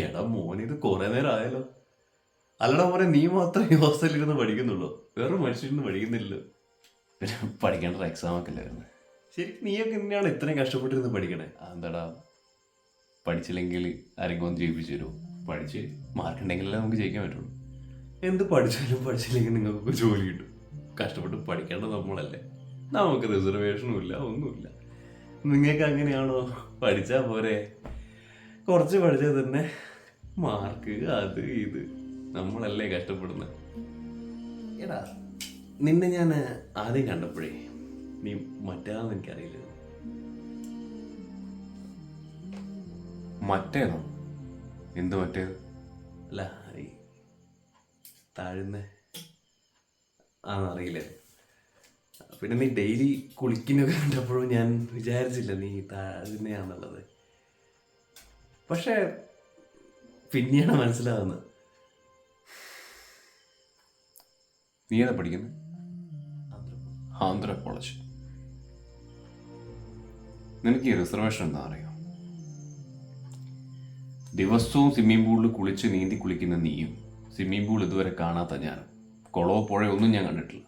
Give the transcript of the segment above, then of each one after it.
എടാ മോനെ ഇത് കുറെ നേരം ആയല്ലോ അല്ലടാ മോനെ നീ മാത്രം ഈ ഹോസ്റ്റലിൽ ഇരുന്ന് പഠിക്കുന്നുള്ളൂ. വേറെ മനുഷ്യരുന്ന് പഠിക്കുന്നില്ലല്ലോ. പിന്നെ പഠിക്കേണ്ട എക്സാം ഒക്കെ അല്ലായിരുന്നു ശരിക്കും നീയൊക്കെ എന്നെയാണ് ഇത്രയും കഷ്ടപ്പെട്ടിരുന്ന് പഠിക്കണേ? എന്താടാ പഠിച്ചില്ലെങ്കിൽ ആരെങ്കിലും ഒന്ന് ജയിപ്പിച്ചു തരുമോ പഠിച്ച് മാർക്ക് ഉണ്ടെങ്കിലല്ലേ നമുക്ക് ജയിക്കാൻ പറ്റുള്ളൂ. എന്ത് പഠിച്ചാലും പഠിച്ചില്ലെങ്കിൽ നിങ്ങൾക്ക് ജോലി കിട്ടും. കഷ്ടപ്പെട്ട് പഠിക്കേണ്ടത് നമ്മളല്ലേ. നമുക്ക് റിസർവേഷനും ഇല്ല ഒന്നുമില്ല. നിങ്ങൾക്ക് അങ്ങനെയാണോ പഠിച്ചാൽ പോരെ? കുറച്ച് പഠിച്ചത് തന്നെ. മാർക്ക് അത് ഇത്. നമ്മളല്ലേ കഷ്ടപ്പെടുന്നത് എടാ നിന്നെ ഞാൻ ആദ്യം കണ്ടപ്പോഴേ നീ മറ്റാന്ന് എനിക്കറിയില്ല. മറ്റേതോ? എന്ത് മറ്റേത് അല്ല ഈ താഴ്ന്ന. ആണെന്നറിയില്ല പിന്നെ നീ ഡെയിലി കുളിക്കുന്നൊക്കെ കണ്ടപ്പോഴും ഞാൻ വിചാരിച്ചില്ല നീ താഴ്ന്നയാണെന്നുള്ളത് പക്ഷേ പിന്നെയാണ് മനസ്സിലാകുന്നത് നീ ഏതാ പഠിക്കുന്നത് ആന്ധ്ര കോളേജ്. നിനക്ക് ഈ റിസർവേഷൻ എന്താ അറിയാം? ദിവസവും സ്വിമ്മിംഗ് പൂളിൽ കുളിച്ച് നീന്തി കുളിക്കുന്ന നീയും സ്വിമ്മിംഗ് പൂൾ ഇതുവരെ കാണാത്ത ഞാനും കുളവോ പുഴയോ ഒന്നും ഞാൻ കണ്ടിട്ടില്ല.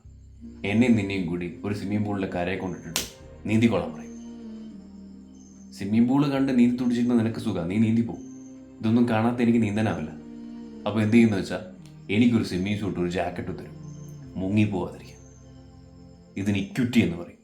എന്നെയും നിന്നെയും കൂടി ഒരു സ്വിമ്മിംഗ് പൂളിലെ കരയെ കൊണ്ടിട്ടിട്ട് നീന്തി കൊള്ളാൻ പറയും. സ്വിമ്മിംഗ് പൂൾ കണ്ട് നീന്തി തുടിച്ചിരുന്ന നിനക്ക് സുഖം. നീ നീന്തി പോകും ഇതൊന്നും കാണാത്ത എനിക്ക് നീന്താനാവില്ല. അപ്പോൾ എന്ത് ചെയ്യുന്ന വെച്ചാൽ എനിക്കൊരു സ്വിമ്മിംഗ് സൂട്ട് ഒരു ജാക്കറ്റ് തരും. മുങ്ങി പോവാതിരിക്കാൻ. ഇതിന് ഇക്വിറ്റി എന്ന് പറയും.